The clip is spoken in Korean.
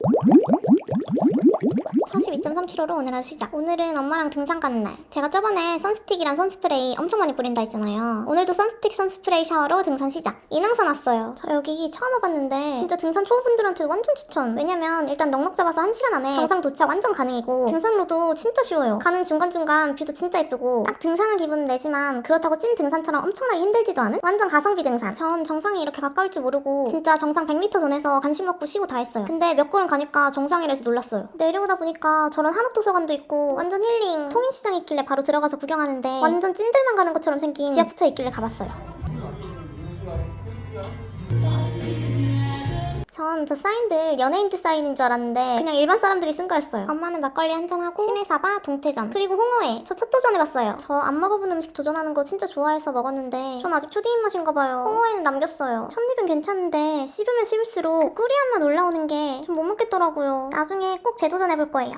you 42.3kg로 오늘 하루 시작. 오늘은 엄마랑 등산 가는 날. 제가 저번에 선스틱이랑 선스프레이 엄청 많이 뿌린다 했잖아요. 오늘도 선스틱 선스프레이 샤워로 등산 시작. 인왕산 왔어요. 저 여기 처음 와봤는데 진짜 등산 초보분들한테 완전 추천. 왜냐면 일단 넉넉 잡아서 1시간 안에 정상 도착 완전 가능이고 등산로도 진짜 쉬워요. 가는 중간중간 뷰도 진짜 예쁘고 딱 등산한 기분은 내지만 그렇다고 찐 등산처럼 엄청나게 힘들지도 않은 완전 가성비 등산. 전 정상이 이렇게 가까울 줄 모르고 진짜 정상 100m 전에서 간식 먹고 쉬고 다 했어요. 근데 몇 걸음 가니까 정상이라서 놀랐어요. 내려오다 보니까 저런 한옥도서관도 있고 완전 힐링 통인시장 있길래 바로 들어가서 구경하는데 완전 찐들만 가는 것처럼 생긴 지하푸차 있길래 가봤어요. 전 저 사인들 연예인들 사인인 줄 알았는데 그냥 일반 사람들이 쓴 거였어요. 엄마는 막걸리 한잔하고 심해사바, 동태전, 그리고 홍어회. 저 첫 도전해봤어요. 저 안 먹어본 음식 도전하는 거 진짜 좋아해서 먹었는데 전 아직 초딩 입맛인가 봐요. 홍어회는 남겼어요. 첫입은 괜찮은데 씹으면 씹을수록 그 꾸리한 맛 올라오는 게 좀 못 먹겠더라고요. 나중에 꼭 재도전해볼 거예요.